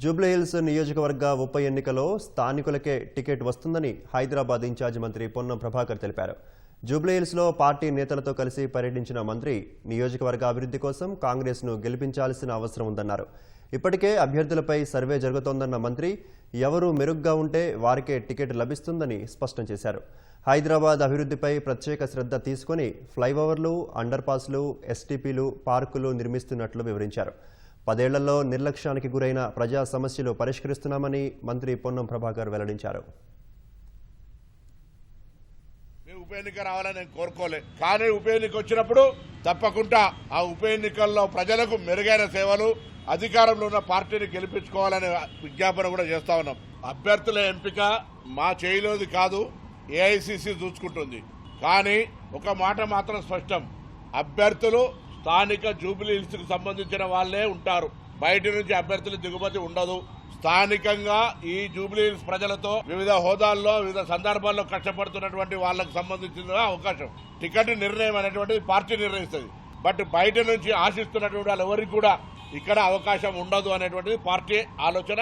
జూబ్లీహిల్స్ నియోజకవర్గ ఉప ఎన్నికలో స్థానికులకే టికెట్ వస్తుందని హైదరాబాద్ ఇన్ఛార్జ్ మంత్రి పొన్నం ప్రభాకర్ తెలిపారు. జూబ్లీహిల్స్లో పార్టీ నేతలతో కలిసి పర్యటించిన మంత్రి నియోజకవర్గ అభివృద్ధి కోసం కాంగ్రెస్ను గెలిపించాల్సిన అవసరం ఉందన్నారు. ఇప్పటికే అభ్యర్థులపై సర్వే జరుగుతోందన్న మంత్రి ఎవరు మెరుగ్గా ఉంటే వారికే టికెట్ లభిస్తుందని స్పష్టం చేశారు. హైదరాబాద్ అభివృద్ధిపై ప్రత్యేక శ్రద్ధ తీసుకొని ఫ్లైఓవర్లు అండర్పాస్లు ఎస్టీపీలు పార్కులు నిర్మిస్తున్నట్లు వివరించారు. పదేళ్ళలో నిర్లక్ష్యానికి గురైన ప్రజా సమస్యలు పరిష్కరిస్తున్నామని మంత్రి పొన్నం ప్రభాకర్ వెల్లడించారు. మేము ఉప ఎన్నిక రావాలని నేను కోరుకోలే. కానీ ఉప ఎన్నిక వచ్చినప్పుడు తప్పకుండా ఆ ఉప ఎన్నికల్లో ప్రజలకు మెరుగైన సేవలు అధికారంలో ఉన్న పార్టీని గెలిపించుకోవాలనే విజ్ఞాపన కూడా చేస్తా ఉన్నాం. అభ్యర్థుల ఎంపిక మా చేయిలోది కాదు ఏఐసిసి చూసుకుంటుంది. కానీ ఒక మాట మాత్రం స్పష్టం. అభ్యర్థులు స్థానిక జూబిలీ హిల్స్కు సంబంధించిన వాళ్ళే ఉంటారు. బయట నుంచి అభ్యర్థుల దిగుమతి ఉండదు. స్థానికంగా ఈ జూబ్లీ హిల్స్ ప్రజలతో వివిధ హోదాల్లో వివిధ సందర్భాల్లో కష్టపడుతున్నటువంటి వాళ్ళకు సంబంధించిన అవకాశం. టికెట్ నిర్ణయం అనేటువంటిది పార్టీ నిర్ణయిస్తుంది. బట్ బయట నుంచి ఆశిస్తున్నటువంటి వాళ్ళు ఎవరికి కూడా ఇక్కడ అవకాశం ఉండదు అనేటువంటిది పార్టీ ఆలోచన.